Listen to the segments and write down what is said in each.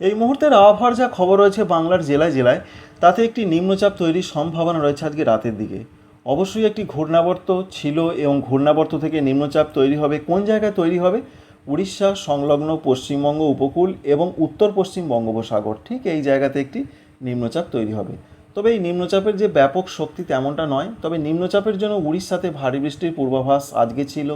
এই মুহূর্তের আবহাওয়ার যা খবর রয়েছে বাংলার জেলায় জেলায়, তাতে একটি নিম্নচাপ তৈরির সম্ভাবনা রয়েছে আজকে রাতের দিকে। অবশ্যই একটি ঘূর্ণাবর্ত ছিল এবং ঘূর্ণাবর্ত থেকে নিম্নচাপ তৈরি হবে। কোন জায়গায় তৈরি হবে? উড়িষ্যা, সংলগ্ন পশ্চিমবঙ্গ উপকূল এবং উত্তর পশ্চিম বঙ্গোপসাগর। ঠিক এই জায়গাতে একটি নিম্নচাপ তৈরি হবে। তবে এই নিম্নচাপের যে ব্যাপক শক্তি তেমনটা নয়। তবে নিম্নচাপের জন্য উড়িষ্যাতে ভারী বৃষ্টির পূর্বাভাস আজকে ছিল,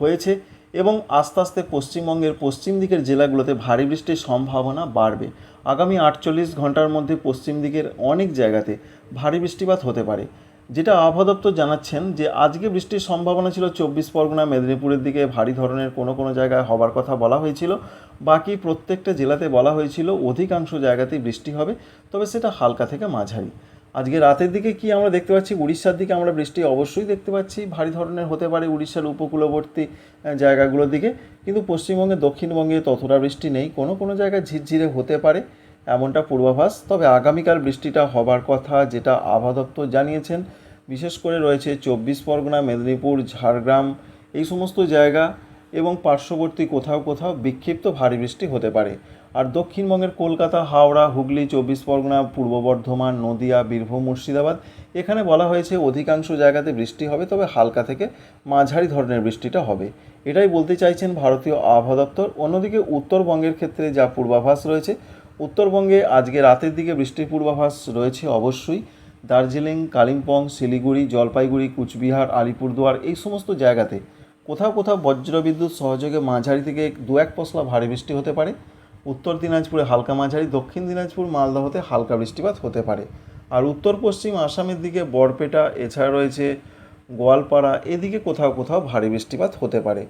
হয়েছে। এবং আস্তে আস্তে পশ্চিমবঙ্গের পশ্চিম দিকের জেলাগুলোতে ভারী বৃষ্টির সম্ভাবনা বাড়বে। আগামী আটচল্লিশ ঘণ্টার মধ্যে পশ্চিম দিকের অনেক জায়গাতে ভারী বৃষ্টিপাত হতে পারে। যেটা আবহাওয়া দপ্তর জানাচ্ছেন যে, আজকে বৃষ্টির সম্ভাবনা ছিল চব্বিশ পরগনা, মেদিনীপুরের দিকে ভারী ধরনের কোনো কোনো জায়গায় হবার কথা বলা হয়েছিল। বাকি প্রত্যেকটা জেলাতে বলা হয়েছিল অধিকাংশ জায়গাতেই বৃষ্টি হবে, তবে সেটা হালকা থেকে মাঝারি। আজকে রাতের দিকে কি আমরা দেখতে পাচ্ছি? উড়িষ্যার দিকে আমরা বৃষ্টি অবশ্যই দেখতে পাচ্ছি। ভারী ধরনের হতে পারে উড়িষ্যার উপকূলবর্তী জায়গাগুলোর দিকে। কিন্তু পশ্চিমবঙ্গে, দক্ষিণবঙ্গে ততটা বৃষ্টি নেই। কোনো কোনো জায়গায় ঝিরঝিরে হতে পারে এমনটা পূর্বাভাস। তবে আগামীকাল বৃষ্টিটা হবার কথা যেটা আবহাওয়া দপ্তর জানিয়েছেন। বিশেষ করে রয়েছে চব্বিশ পরগনা, মেদিনীপুর, ঝাড়গ্রাম এই সমস্ত জায়গা এবং পার্শ্ববর্তী কোথাও কোথাও বিক্ষিপ্ত ভারী বৃষ্টি হতে পারে। আর দক্ষিণবঙ্গের কলকাতা, হাওড়া, হুগলি, চব্বিশ পরগনা, পূর্ব বর্ধমান, নদিয়া, বীরভূম, মুর্শিদাবাদ, এখানে বলা হয়েছে অধিকাংশ জায়গাতে বৃষ্টি হবে, তবে হালকা থেকে মাঝারি ধরনের বৃষ্টিটা হবে। এটাই বলতে চাইছেন ভারতীয় আবহাওয়া দপ্তর। অন্যদিকে উত্তরবঙ্গের ক্ষেত্রে যা পূর্বাভাস রয়েছে, উত্তরবঙ্গে আজকে রাতের দিকে বৃষ্টির পূর্বাভাস রয়েছে অবশ্যই। দার্জিলিং, কালিম্পং, শিলিগুড়ি, জলপাইগুড়ি, কুচবিহার, আলিপুরদুয়ার এই সমস্ত জায়গাতে কোথাও কোথাও বজ্রবিদ্যুৎ সহযোগে মাঝারি থেকে দু এক পশলা ভারী বৃষ্টি হতে পারে। উত্তর দিনাজপুরে হালকা মাঝারি, দক্ষিণ দিনাজপুর মালদহতে হালকা বৃষ্টিপাত হতে পারে। আর উত্তর পশ্চিম আসামের দিকে বরপেটা, এছাড়া রয়েছে গোয়ালপাড়া, এদিকে কোথাও কোথাও ভারী বৃষ্টিপাত হতে পারে।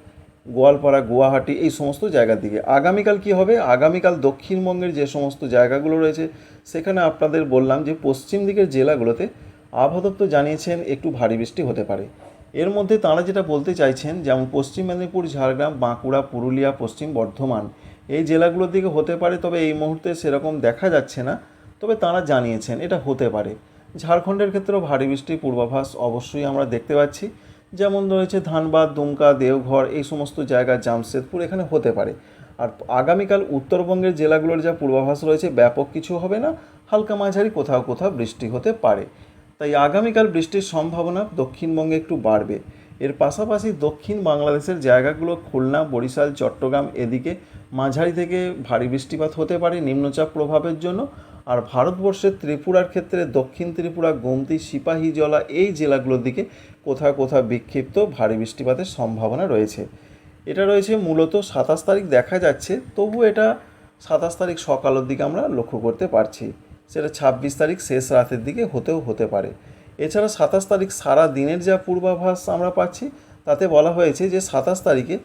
গোয়ালপাড়া, গুয়াহাটি এই সমস্ত জায়গার দিকে। আগামীকাল কি হবে? আগামীকাল দক্ষিণবঙ্গের যে সমস্ত জায়গাগুলো রয়েছে, সেখানে আপনাদের বললাম যে পশ্চিম দিকের জেলাগুলোতে আবহাওয়া জানিয়েছেন একটু ভারী বৃষ্টি হতে পারে। এর মধ্যে তাঁরা যেটা বলতে চাইছেন, যেমন পশ্চিম মেদিনীপুর, ঝাড়গ্রাম, বাঁকুড়া, পুরুলিয়া, পশ্চিম বর্ধমান এই জেলাগুলোর দিকে হতে পারে, তবে এই মুহূর্তে সেরকম দেখা যাচ্ছে না। তবে তাঁরা জানিয়েছেন, এটা হতে পারে। ঝাড়খণ্ডের ক্ষেত্রেও ভারী বৃষ্টির পূর্বাভাস অবশ্যই আমরা দেখতে পাচ্ছি। যেমন রয়েছে ধানবাদ, দুমকা, দেওঘর, এই সমস্ত জায়গা, জামশেদপুর এখানে হতে পারে। আর আগামীকাল উত্তরবঙ্গের জেলাগুলোর যা পূর্বাভাস রয়েছে, ব্যাপক কিছু হবে না, হালকা মাঝারি কোথাও কোথাও বৃষ্টি হতে পারে। তাই আগামীকাল বৃষ্টির সম্ভাবনা দক্ষিণবঙ্গে একটু বাড়বে। এর পাশাপাশি দক্ষিণ বাংলাদেশের জায়গাগুলো খুলনা, বরিশাল, চট্টগ্রাম এদিকে মাঝারি থেকে ভারী বৃষ্টিপাত হতে পারে নিম্নচাপ প্রভাবের জন্য। আর ভারতবর্ষের ত্রিপুরার ক্ষেত্রে দক্ষিণ ত্রিপুরা, গোমতি সিপাহীজলা এই জেলাগুলোর দিকে কোথাও কোথাও বিক্ষিপ্ত ভারী বৃষ্টিপাতের সম্ভাবনা রয়েছে। এটা রয়েছে মূলত সাতাশ তারিখ দেখা যাচ্ছে তবু এটা সাতাশ তারিখ সকালের দিকে আমরা লক্ষ্য করতে পারছি। সেটা ছাব্বিশ তারিখ শেষ রাতের দিকে হতেও হতে পারে। এছাড়া সাতাশ তারিখ সারা দিনের যা পূর্বাভাস আমরা পাচ্ছি, তাতে বলা হয়েছে যে সাতাশ তারিখে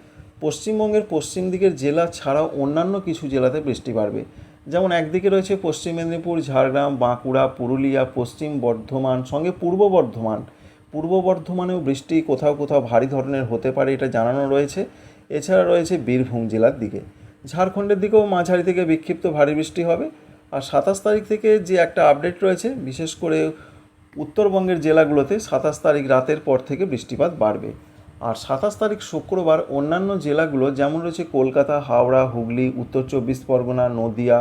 পশ্চিমবঙ্গের পশ্চিম দিকের জেলা ছাড়াও অন্যান্য কিছু জেলাতে বৃষ্টি বাড়বে। যেমন একদিকে রয়েছে পশ্চিম মেদিনীপুর, ঝাড়গ্রাম, বাঁকুড়া, পুরুলিয়া, পশ্চিম বর্ধমান, সঙ্গে পূর্ব বর্ধমান। পূর্ব বর্ধমানেও বৃষ্টি কোথাও কোথাও ভারী ধরনের হতে পারে এটা জানানো রয়েছে। এছাড়া রয়েছে বীরভূম জেলার দিকে। ঝাড়খণ্ডের দিকেও মাঝারি থেকে বিক্ষিপ্ত ভারী বৃষ্টি হবে। আর সাতাশ তারিখ থেকে যে একটা আপডেট রয়েছে, বিশেষ করে উত্তরবঙ্গের জেলাগুলোতে সাতাশ তারিখ রাতের পর থেকে বৃষ্টিপাত বাড়বে। আর সাতাশ তারিখ শুক্রবার অন্যান্য জেলাগুলো যেমন রয়েছে কলকাতা, হাওড়া, হুগলি, উত্তর চব্বিশ পরগনা, নদিয়া,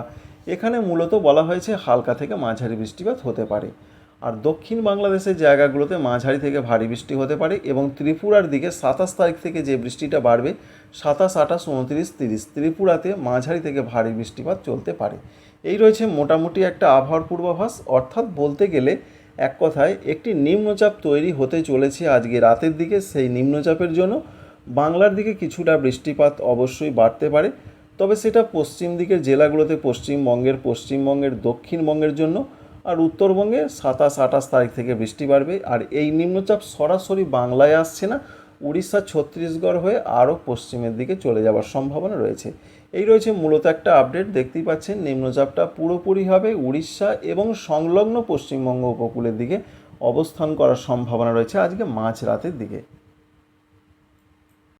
এখানে মূলত বলা হয়েছে হালকা থেকে মাঝারি বৃষ্টিপাত হতে পারে। আর দক্ষিণ বাংলাদেশের জায়গাগুলোতে মাঝারি থেকে ভারী বৃষ্টি হতে পারে এবং ত্রিপুরার দিকে সাতাশ তারিখ থেকে যে বৃষ্টিটা বাড়বে, সাতাশ, আঠাশ, উনত্রিশ, তিরিশ, ত্রিপুরাতে মাঝারি থেকে ভারী বৃষ্টিপাত চলতে পারে। এই রয়েছে মোটামুটি একটা আবহাওয়ার পূর্বাভাস। অর্থাৎ বলতে গেলে এক কথায় একটি নিম্নচাপ তৈরি হতে চলেছে আজকে রাতের দিকে। সেই নিম্নচাপের জন্য বাংলার দিকে কিছুটা বৃষ্টিপাত অবশ্যই বাড়তে পারে। তবে সেটা পশ্চিম দিকের জেলাগুলোতে, পশ্চিমবঙ্গের পশ্চিমবঙ্গের দক্ষিণবঙ্গের জন্য আর উত্তরবঙ্গে সাতাশ, আঠাশ তারিখ থেকে বৃষ্টি বাড়বে। আর এই নিম্নচাপ সরাসরি বাংলায় আসছে না, উড়িষ্যা, ছত্তিশগড় হয়ে আরও পশ্চিমের দিকে চলে যাওয়ার সম্ভাবনা রয়েছে। এই রয়েছে মূলত একটা আপডেট দেখতেই পাচ্ছেন নিম্নচাপটা পুরোপুরিভাবে উড়িষ্যা এবং সংলগ্ন পশ্চিমবঙ্গ উপকূলের দিকে অবস্থান করার সম্ভাবনা রয়েছে আজকে মাঝ রাতের দিকে।